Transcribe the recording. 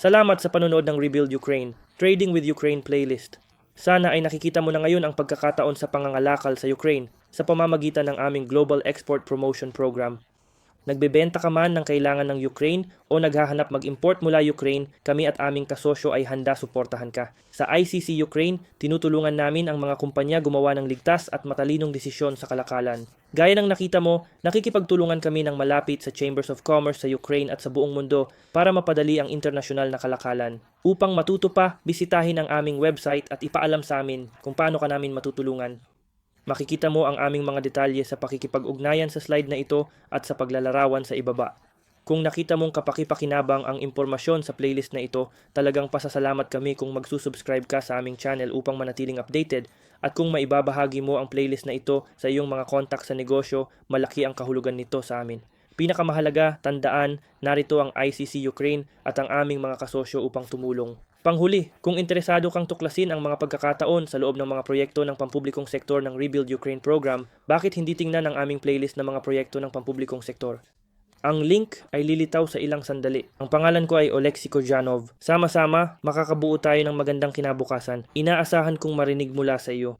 Salamat sa panonood ng Rebuild Ukraine, Trading with Ukraine playlist. Sana ay nakikita mo na ngayon ang pagkakataon sa pangangalakal sa Ukraine sa pamamagitan ng aming Global Export Promotion Program. Nagbebenta ka man ng kailangan ng Ukraine o naghahanap mag-import mula Ukraine, kami at aming kasosyo ay handa suportahan ka. Sa ICC Ukraine, tinutulungan namin ang mga kumpanya gumawa ng ligtas at matalinong desisyon sa kalakalan. Gaya ng nakita mo, nakikipagtulungan kami ng malapit sa Chambers of Commerce sa Ukraine at sa buong mundo para mapadali ang internasyonal na kalakalan. Upang matuto pa, bisitahin ang aming website at ipaalam sa amin kung paano ka namin matutulungan. Makikita mo ang aming mga detalye sa pakikipag-ugnayan sa slide na ito at sa paglalarawan sa ibaba. Kung nakita mong kapakipakinabang ang impormasyon sa playlist na ito, talagang pasasalamat kami kung magsusubscribe ka sa aming channel upang manatiling updated at kung maibabahagi mo ang playlist na ito sa iyong mga kontak sa negosyo, malaki ang kahulugan nito sa amin. Pinakamahalaga, tandaan, narito ang ICC Ukraine at ang aming mga kasosyo upang tumulong. Panghuli, kung interesado kang tuklasin ang mga pagkakataon sa loob ng mga proyekto ng pampublikong sektor ng Rebuild Ukraine program, bakit hindi tingnan ang aming playlist ng mga proyekto ng pampublikong sektor? Ang link ay lilitaw sa ilang sandali. Ang pangalan ko ay Oleksiy Kojanov. Sama-sama, makakabuo tayo ng magandang kinabukasan. Inaasahan kong marinig mula sa iyo.